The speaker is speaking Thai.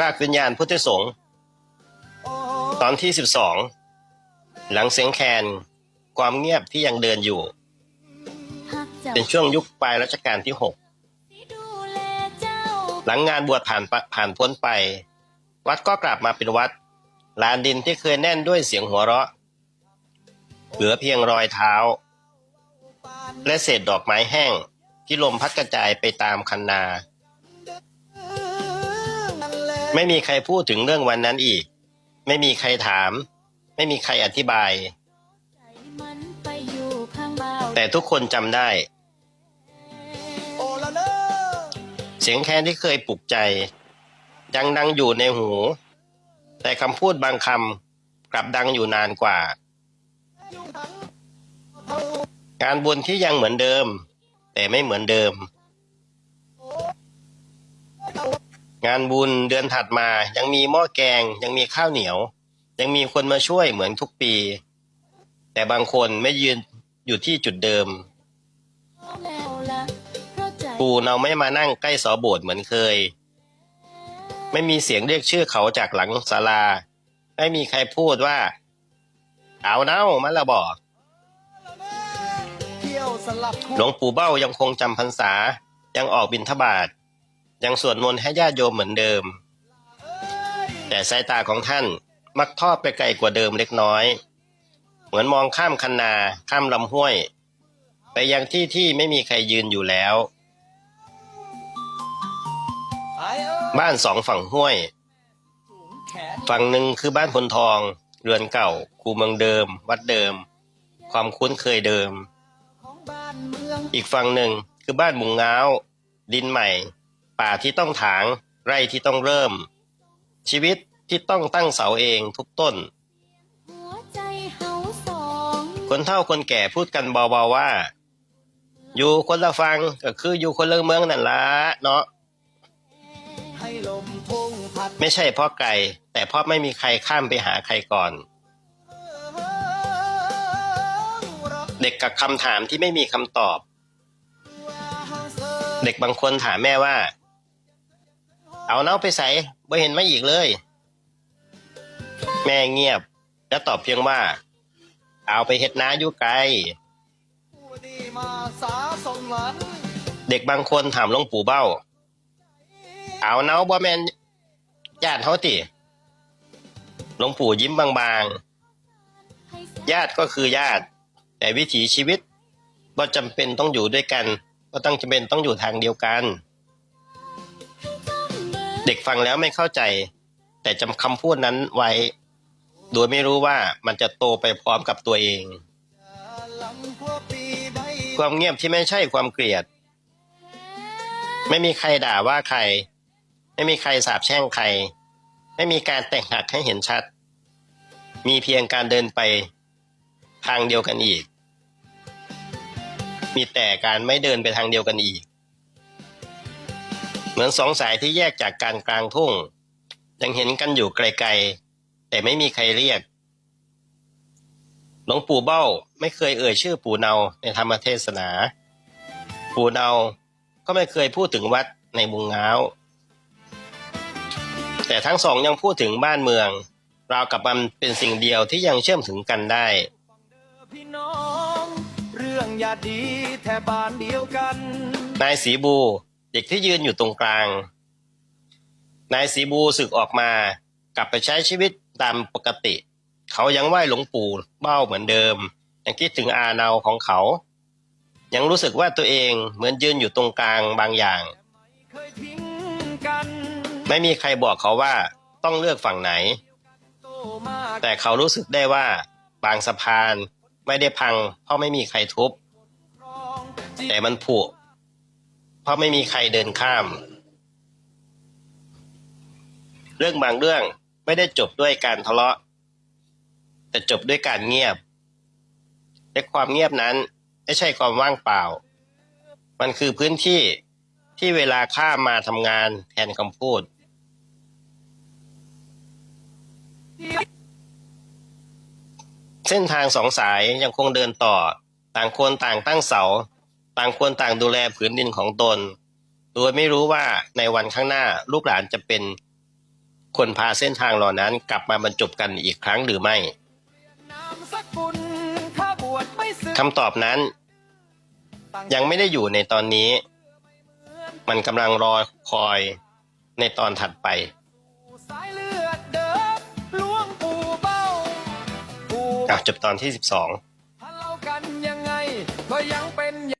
รากวิญญาณพุทธสงฆ์ตอนที่สิบสองหลังเสียงแคนความเงียบที่ยังเดินอยู่ เป็นช่วงยุคปลายรัชกาลที่หกหลังงานบวชผ่านผ่านพ้นไป วัดก็กลับมาเป็นวัด ลานดินที่เคยแน่นด้วยเสียงหัวเราะ เหลือเพียงรอยเท้า และเศษดอกไม้แห้งที่ลมพัดกระจายไปตามคันนา ไม่มีใครพูดถึงเรื่องวันนั้นอีก ไม่มีใครถาม ไม่มีใครอธิบาย แต่ทุกคนจำได้ เสียงแคนที่เคยปลุกใจ ยังดังอยู่ในหู แต่คำพูดบางคำกลับดังอยู่นานกว่า การบุญที่ยังเหมือนเดิม แต่ไม่เหมือนเดิม งานบุญเดือนถัดมา ยังมีหม้อแกง ยังมีข้าวเหนียว ยังมีคนมาช่วยเหมือนทุกปี แต่บางคนไม่ยืนอยู่ที่จุดเดิมปู่เราไม่มานั่งใกล้สอโบสถ์เหมือนเคย ไม่มีเสียงเรียกชื่อเขาจากหลังศาลา ไม่มีใครพูดว่า เอาเน่ามันละบอกหลวงปู่เบ้ายังคงจำพรรษายังออกบิณฑบาต ยังสวดมนต์ให้ญาติโยมเหมือนเดิม แต่สายตาของท่านมักทอดไปไกลกว่าเดิมเล็กน้อย เหมือนมองข้ามคันนาข้ามลำห้วย ไปยังที่ที่ไม่มีใครยืนอยู่แล้ว บ้านสองฝั่งห้วย ฝั่งหนึ่งคือบ้านพลทอง เรือนเก่า คูเมืองเดิม วัดเดิม ความคุ้นเคยเดิม อีกฝั่งหนึ่งคือบ้านมุงง้าว ดินใหม่ ป่าที่ต้องถาง ไร่ที่ต้องเริ่ม ชีวิตที่ต้องตั้งเสาเองทุกต้น คนเฒ่าคนแก่พูดกันเบาๆว่า อยู่คนละฟังก็คืออยู่คนละเมืองนั่นละเนาะไม่ใช่เพราะไกลแต่เพราะไม่มีใครข้ามไปหาใครก่อน เด็กกับคำถามที่ไม่มีคำตอบ เด็กบางคนถามแม่ว่า เอาเน่าไปใส่ไม่เห็นมาอีกเลย แม่เงียบ และตอบเพียงว่า เอาไปเฮ็ดนาอยู่ไกลเด็กบางคนถามหลวงปู่เบ้า เอาเน่าบ่แมนญาติเขาติหลวงปู่ยิ้มบางๆ ญาติก็คือญาติ แต่วิถีชีวิตบ่จำเป็นต้องอยู่ด้วยกันบ่ต้องจำเป็นต้องอยู่ทางเดียวกัน เด็กฟังแล้วไม่เข้าใจ แต่จำคำพูดนั้นไว้ โดยไม่รู้ว่ามันจะโตไปพร้อมกับตัวเอง ความเงียบที่ไม่ใช่ความเกลียด ไม่มีใครด่าว่าใคร ไม่มีใครสาบแช่งใคร ไม่มีการแตกหักให้เห็นชัด มีเพียงการเดินไปทางเดียวกันอีก มีแต่การไม่เดินไปทางเดียวกันอีก เหมือนสองสายที่แยกจากการกลางทุ่ง ยังเห็นกันอยู่ไกลๆ แต่ไม่มีใครเรียก หลวงปู่เบ้าไม่เคยเอ่ยชื่อปู่เนาในธรรมเทศนา ปู่เนาก็ไม่เคยพูดถึงวัดในมุงง้าวแต่ทั้งสองยังพูดถึงบ้านเมือง ราวกับมันเป็นสิ่งเดียวที่ยังเชื่อมถึงกันได้นายวกันนายสีบู เด็กที่ยืนอยู่ตรงกลาง นายสีบูสึกออกมา กลับไปใช้ชีวิตตามปกติ เขายังไหว้หลวงปู่เบ้าเหมือนเดิม ยังคิดถึงอาเนาของเขา ยังรู้สึกว่าตัวเองเหมือนยืนอยู่ตรงกลางบางอย่าง ไม่มีใครบอกเขาว่าต้องเลือกฝั่งไหน แต่เขารู้สึกได้ว่าบางสะพานไม่ได้พังเพราะไม่มีใครทุบ แต่มันผุ ราะไม่มีใครเดินข้าม เรื่องบางเรื่องไม่ได้จบด้วยการทะเลาะ แต่จบด้วยการเงียบ และความเงียบนั้นไม่ใช่ความว่างเปล่า มันคือพื้นที่ที่เวลาข้ามมาทำงานแทนคำพูด เส้นทางสองสายยังคงเดินต่อ ต่างคนต่างตั้งเสา ต่างคนต่างดูแลผืนดินของตน โดยไม่รู้ว่าในวันข้างหน้าลูกหลานจะเป็นคนพาเส้นทางเหล่านั้นกลับมาบรรจบกันอีกครั้งหรือไม่คำตอบนั้น ยังไม่ได้อยู่ในตอนนี้ มันกำลังรอคอยในตอนถัดไปจบตอนที่สิบสอง